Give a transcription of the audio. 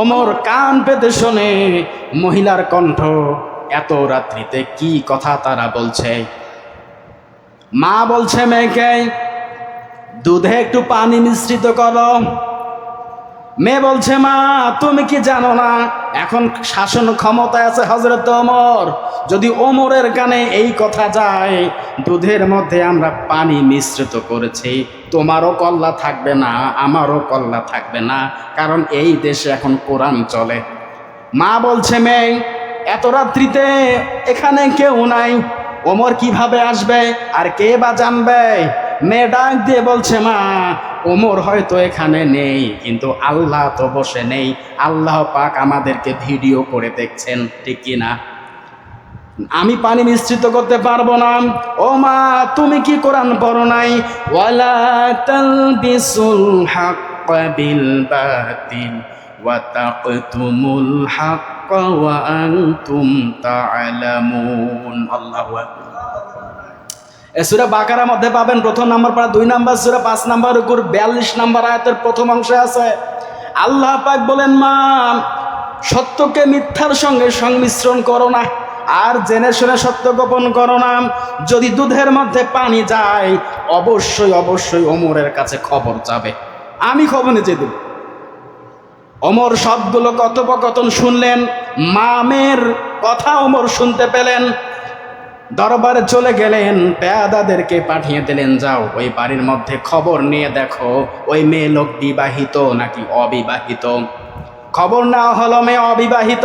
ওমর কান পেতে শোনে মহিলার কণ্ঠ, এত রাত্রিতে কি কথা তারা বলছে? মা বলছে, মেয়েকে, দুধে একটু পানি মিশ্রিত করো। মেয়ে বলছে, মা, তুমি কি জানো না? এখন শাসন ক্ষমতায় আছে হজরত ওমর। যদি ওমরের কানে এই কথা যায়, দুধের মধ্যে আমরা পানি মিশ্রিত করেছি। তোমারও কল্লা থাকবে না, আমারও কল্লা থাকবে না, কারণ এই দেশে এখন কোরআন চলে। মা বলছে, মেয়ে, এত রাত্রিতে এখানে কেউ নাই। ওমর কীভাবে আসবে? আর কে বা জানবে? মেয়ে ডাক দিয়ে বলছে, মা, ওমর হয়তো এখানে নেই, কিন্তু আল্লাহ তো বসে নেই। আল্লাহ পাক আমাদেরকে ভিডিও করে দেখছেন, ঠিক কি না? আমি পানি মিশ্রিত করতে পারব না। ও মা, তুমি কি কোরআন পড়ো নাই? ওয়ালা তালবিসুল হাক্ক বিল বাতিল, ওয়া তাকতুমুল হাক্ক ওয়া আনতুম তা'লামুন আল্লাহু আকবার। সূরা বাকারার মধ্যে পাবেন প্রথম নাম্বার পারা, দুই নাম্বার সূরা, পাঁচ নাম্বার উপর বিয়াল্লিশ নাম্বার আয়াতের প্রথম অংশে আছে। আল্লাহ পাক বলেন, মা, সত্যকে মিথ্যার সঙ্গে সংমিশ্রণ করো না, আর জেনে শুনে সত্য গোপন করো না। যদি দুধের মধ্যে পানি যায়, অবশ্যই অবশ্যই ওমরের কাছে খবর যাবে। আমি খবর নিচে দেব অমর সবগুলো কথোপকথন শুনলেন, মামের কথা অমর শুনতে পেলেন দরবারে চলে গেলেন, পেয়াদাদেরকে পাঠিয়ে দিলেন, যাও, ওই বাড়ির মধ্যে খবর নিয়ে দেখো, ওই মেয়ে লোক বিবাহিত নাকি অবিবাহিত? খবর না হলো মেয়ে অবিবাহিত।